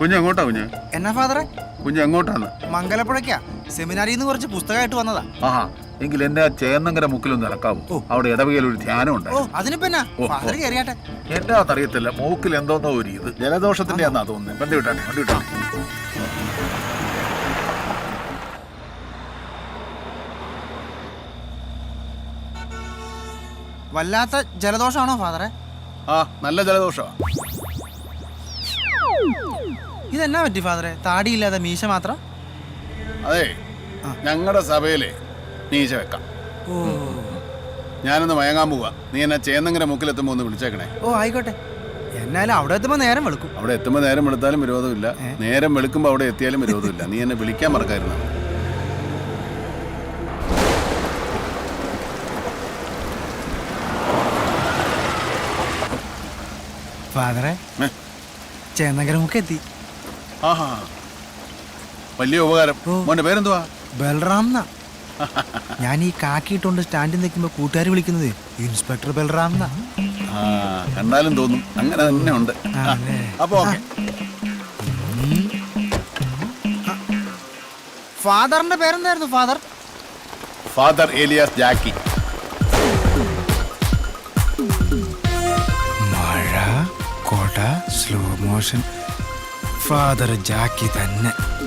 കുഞ്ഞ് എങ്ങോട്ടാ കുഞ്ഞ്? എന്നാ ഫാദറെ? കുഞ്ഞ് എങ്ങോട്ടാണ്? മംഗലപ്പുഴയ്ക്കാ. സെമിനാരിയിൽ നിന്ന് കുറച്ച് പുസ്തകമായിട്ട് വന്നതാ. ആഹാ എങ്കിൽ എന്റെ ആ ചേന്നങ്കര മുക്കിലൊന്ന് ഇറക്കാവോ. അവിടെ ഇടവകയിൽ ഒരു ധ്യാനം ഉണ്ട്. എന്റെ അതറിയത്തില്ല മൂക്കിൽ എന്തോന്നോ ഒരു ഇത്. ജലദോഷത്തിന്റെ എന്നാ തോന്നുന്നത് എന്ത് വിട്ടാട്ടെ വണ്ടി വിട്ടാ വല്ലാത്ത ജലദോഷമാണോ ഫാദറെ? ആ നല്ല ജലദോഷമാ. ഇതെന്നാ പറ്റി ഫാദറെ? താടിയില്ലാതെ മീശ മാത്രം? അതെ ഞങ്ങളുടെ സഭയിലെ മീശ വെക്കാം. ഓ. ഞാനൊന്ന് മയങ്ങാൻ പോവാ. നീ എന്നെ ചേന്നങ്കര മുക്കിലെത്തുമ്പോ ഒന്ന് വിളിച്ചേക്കണേ. ഓ ആയിക്കോട്ടെ. എന്നാലും അവിടെ എത്തുമ്പോ നേരം വെളുക്കും. അവിടെ എത്തുമ്പോൾ നേരം വെളുത്താലും വിരോധമില്ല. നേരം വെളുക്കുമ്പോൾ അവിടെ എത്തിയാലും വിരോധമില്ല. നീ എന്നെ വിളിക്കാൻ മറക്കായിരുന്നു? ഫാദറെ ഏ? മുക്കെത്തി. ആഹാ. വലിയ ഉപകാരം. മോന്റെ പേരെന്തുവാ? ബൽറാം എന്നാ ഞാൻ ഈ കാക്കിയിട്ടുണ്ട് സ്റ്റാൻഡിൽ നിൽക്കുമ്പോ കൂട്ടുകാർ വിളിക്കുന്നത് ഇൻസ്പെക്ടർ ബൽറാം എന്നാ കണ്ടാലും തോന്നും. അങ്ങനെ തന്നെ ഉണ്ട്. അപ്പോ അപ്പൊ ഫാദറിന്റെ പേരെന്തായിരുന്നു ഫാദർ? ഫാദർ ഏലിയാസ് ജാക്കി. മഴ കൊട സ്ലോ മോഷൻ. ഫാദർ ജാക്കി തന്നെ.